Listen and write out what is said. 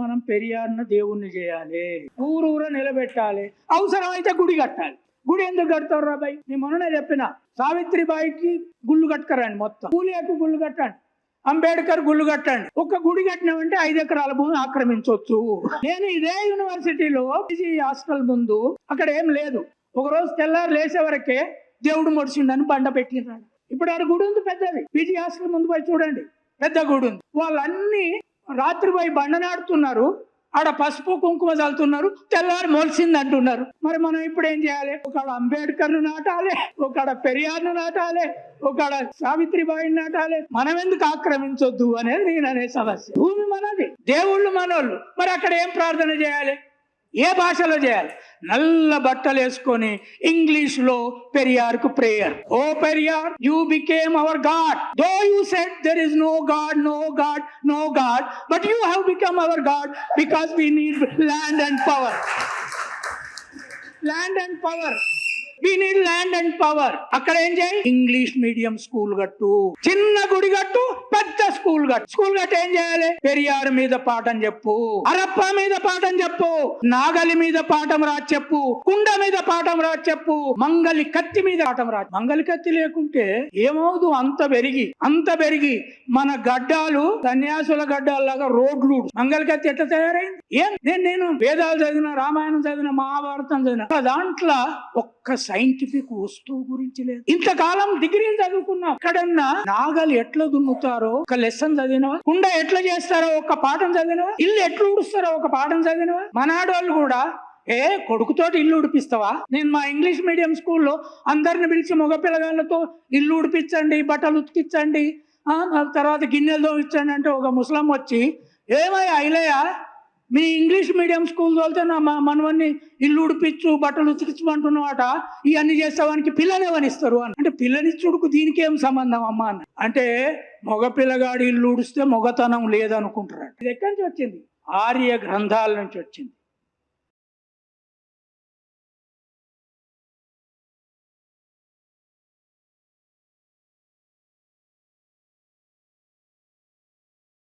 మనం పెరియార్న దేవుణ్ణి చేయాలి. ఊరూర నిలబెట్టాలి. అవసరమైతే గుడి కట్టాలి. గుడి ఎందుకు కడతారు రాబాయ్ నేను మొన్ననే చెప్పిన. సావిత్రిబాయికి గుళ్ళు కట్టుకరండి మొత్తం. పూలియాకు గుళ్ళు కట్టండి. అంబేద్కర్ గుళ్ళు కట్టండి. ఒక్క గుడి కట్టినామంటే ఐదు ఎకరాల భూమి ఆక్రమించవచ్చు నేను ఇదే యూనివర్సిటీలో పీజీ హాస్టల్ ముందు అక్కడ ఏం లేదు. ఒక రోజు తెల్లారు లేసే వరకే దేవుడు మొడిచిండని బండ పెట్టినాడు ఇప్పుడు ఆడ గుడి ఉంది పెద్దది. పీజీ హాస్టల్ ముందు పోయి చూడండి. పెద్ద గుడి ఉంది. వాళ్ళన్నీ రాత్రి పోయి బండ ఆడ పసుపు కుంకుమ చల్లుతున్నారు. తెల్లారి మొలిసింది అంటున్నారు మరి మనం ఇప్పుడు ఏం చేయాలి? ఒకడ అంబేద్కర్ను నాటాలి ఒకడ పెరియార్ను నాటాలి ఒకడ సావిత్రిబాయిని నాటాలి. మనం ఎందుకు ఆక్రమించొద్దు అనేది నేను అనే సమస్య. భూమి మనది దేవుళ్ళు మనోళ్ళు. మరి అక్కడ ఏం ప్రార్థన చేయాలి? ఏ భాషలో చేయాలి? నల్ల బట్టలు వేసుకొని ఇంగ్లీష్లో పెరియార్కు prayer O Periyar you became our god though you said there is no god no god no god but you have become our god because we need land and power land and power we need land and power అక్కడ ఏం చేయి English medium school కట్టు. చిన్న గుడి కట్టు పెద్ద school కట్టు. School కట్టు ఏం చేయాలి? పెరియార్ మీద పాఠం చెప్పు. అరప్ప మీద పాఠం చెప్పు. నాగలి మీద పాఠం రా చెప్పు. కుండ మీద పాఠం రా చెప్పు. మంగలి కత్తి మీద పాఠం రా మంగలి కత్తి లేకుంటే ఏమవుదు? అంత పెరిగి అంత పెరిగి మన గడ్డాలు సన్యాసుల గడ్డాలాగా రోడ్లు మంగలి కత్తి ఎట్లా తయారైంది? ఏం? నేను నేను వేదాలు చదివిన రామాయణం చదివిన మహాభారతం చదివిన దాంట్లో ఒక్కసారి సైంటిఫిక్ వస్తువు గురించి లేదు. ఇంతకాలం డిగ్రీలు చదువుకున్నాం. ఎక్కడన్నా నాగలు ఎట్లా దున్నుతారో ఒక లెసన్ చదివినవా? కుండ ఎట్లా చేస్తారో ఒక పాఠం చదివినవా? ఇల్లు ఎట్లా ఉడుస్తారో ఒక పాఠం చదివినవా? మనాడోళ్ళు కూడా ఏ కొడుకుతోటి ఇల్లు ఉడిపిస్తావా నేను మా ఇంగ్లీష్ మీడియం స్కూల్లో అందరిని పిలిచి మగ పిల్లగాళ్ళతో ఇల్లు ఉడిపించండి బట్టలు ఉతికించండి తర్వాత గిన్నెలు తోమించండి అంటే ఒక ముసలం వచ్చి ఏమయ్యా ఐలయ్య మీ ఇంగ్లీష్ మీడియం స్కూల్ తోలితే నా మా మనవన్ని ఇల్లు ఉడిపించు బట్టలు ఉతికించమంటున్నవాట ఇవన్నీ చేసేవానికి పిల్లనేవనిస్తారు అని. అంటే పిల్లనిచ్చుడుకు దీనికి ఏం సంబంధం అమ్మ అని. అంటే మగపిల్లగాడు ఇల్లు ఉడిస్తే మొగతనం లేదనుకుంటారు ఇది ఎక్కడి నుంచి వచ్చింది? ఆర్య గ్రంథాల నుంచి వచ్చింది.